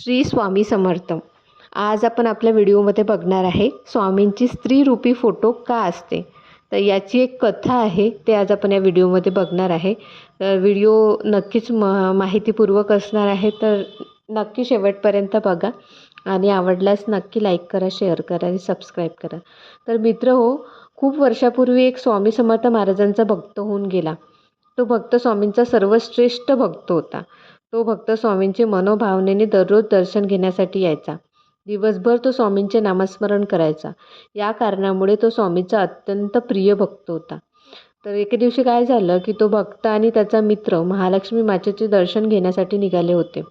श्री स्वामी समर्थ. आज आपण आपल्या व्हिडिओमध्ये बघणार आहे स्वामींची स्त्रीरूपी फोटो का असते? तर याची एक कथा आहे ते आज आपण या व्हिडिओमध्ये बघणार आहे. तर व्हिडिओ नक्कीच म माहितीपूर्वक असणार आहे तर नक्की शेवटपर्यंत बघा. आणि आवडल्यास नक्की लाईक करा शेअर करा आणि सबस्क्राईब करा. तर मित्र हो खूप वर्षापूर्वी एक स्वामी समर्थ महाराजांचा भक्त होऊन गेला. तो भक्त स्वामींचा सर्वश्रेष्ठ भक्त होता. तो भक्त स्वामींचे मनोभावनेने दररोज दर्शन घेण्यासाठी यायचा. दिवसभर तो स्वामींचे नामस्मरण करायचा. या कारणामुळे तो स्वामीचा अत्यंत प्रिय भक्त होता. तर एके दिवशी काय झालं की तो भक्त आणि त्याचा मित्र महालक्ष्मी मातेचे दर्शन घेण्यासाठी निघाले होते.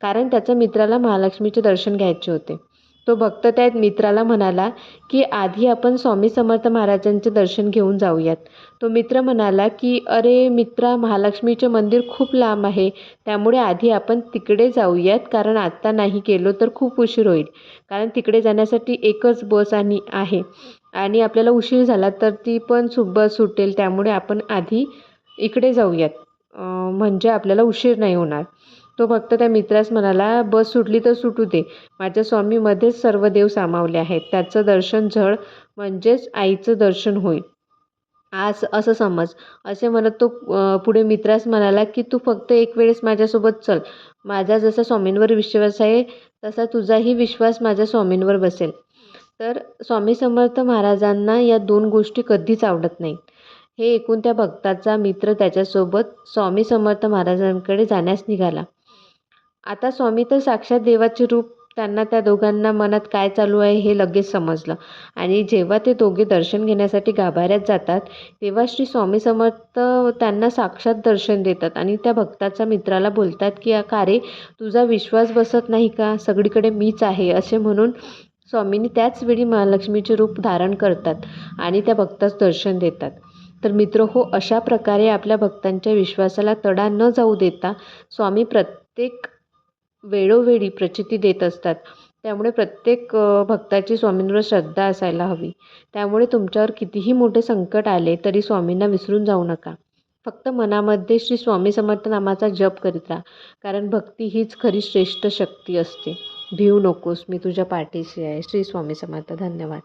कारण त्याच्या मित्राला महालक्ष्मीचे दर्शन घ्यायचे होते. तो भक्त त्या मित्राला म्हणाला की आधी आपण स्वामी समर्थ महाराजांचे दर्शन घेऊन जाऊयात. तो मित्र म्हणाला की अरे मित्रा महालक्ष्मीचे मंदिर खूप लांब आहे. त्यामुळे आधी आपण तिकडे जाऊयात. कारण आत्ता नाही गेलो तर खूप उशीर होईल. कारण तिकडे जाण्यासाठी एकच बस आणि आहे. आणि आपल्याला उशीर झाला तर ती पण सु बस सुटेल. त्यामुळे आपण आधी इकडे जाऊयात. म्हणजे आपल्याला उशीर नाही होणार. तो फक्त त्या मित्रास म्हणाला बस सुटली तर सुटू दे. माझ्या स्वामीमध्येच सर्व देव सामावले आहेत. त्याचं दर्शन झळ म्हणजेच आईचं दर्शन होईल. आज असं समज. असे म्हणत तो पुढे मित्रास म्हणाला की तू फक्त एक वेळेस माझ्यासोबत चल. माझा जसा स्वामींवर विश्वास आहे तसा तुझाही विश्वास माझ्या स्वामींवर बसेल. तर स्वामी समर्थ महाराजांना या दोन गोष्टी कधीच आवडत नाहीत. हे ऐकून त्या भक्ताचा मित्र त्याच्यासोबत स्वामी समर्थ महाराजांकडे जाण्यास निघाला. आता स्वामी तर साक्षात देवाचे रूप त्यांना त्या दोघांना मनात काय चालू आहे हे लगेच समजलं. आणि जेव्हा ते दोघे दर्शन घेण्यासाठी गाभाऱ्यात जातात तेव्हा श्री स्वामी समर्थ त्यांना साक्षात दर्शन देतात आणि त्या भक्ताच्या मित्राला बोलतात की का रे तुझा विश्वास बसत नाही का? सगळीकडे मीच आहे असे म्हणून स्वामींनी त्याच वेळी महालक्ष्मीचे रूप धारण करतात आणि त्या भक्तास दर्शन देतात. तर मित्र हो अशा प्रकारे आपल्या भक्तांच्या विश्वासाला तडा न जाऊ देता स्वामी प्रत्येक वेळोवेळी प्रचिती देत असतात. त्यामुळे प्रत्येक भक्ताची स्वामींवर श्रद्धा असायला हवी. त्यामुळे तुमच्यावर कितीही मोठे संकट आले तरी स्वामींना विसरून जाऊ नका. फक्त मनामध्ये श्री स्वामी समर्थ नामाचा जप करीत राहा. कारण भक्ती हीच खरी श्रेष्ठ शक्ती असते. भिवू नकोस मी तुझ्या पाठीशी आहे. श्री स्वामी समर्थ धन्यवाद.